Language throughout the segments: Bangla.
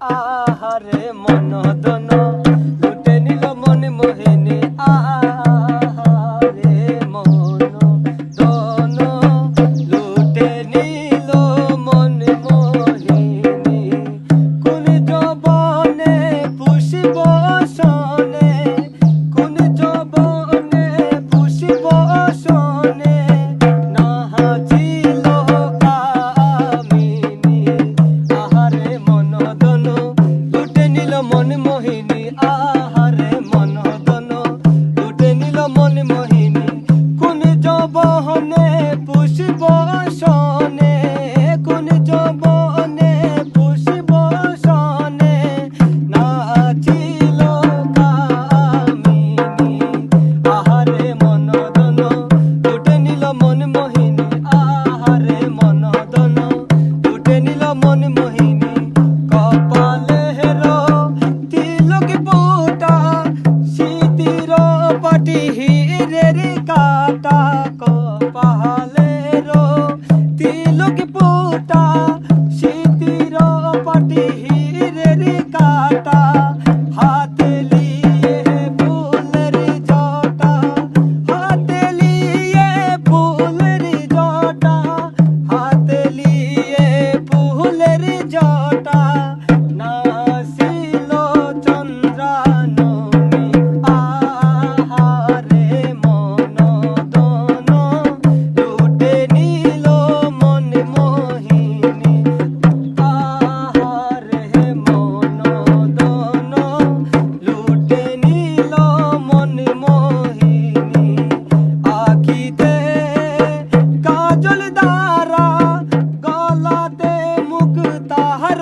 আহারে মন দন নিল মন মোহিনী মন দন লুটে নিল মন মোহিনী। জবনে পুষিব সনে কোন জবনে পুষিব সনে होती है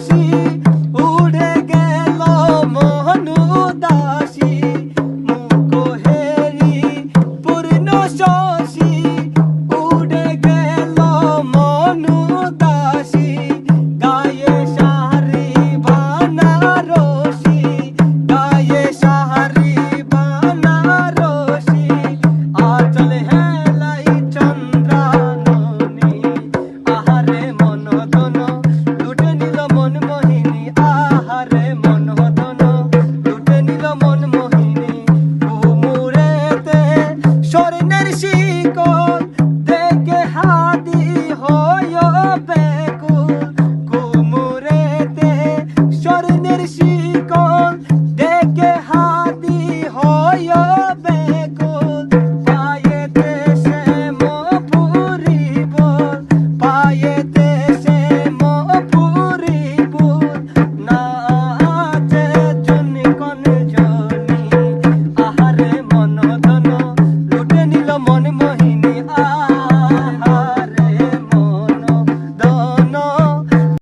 sim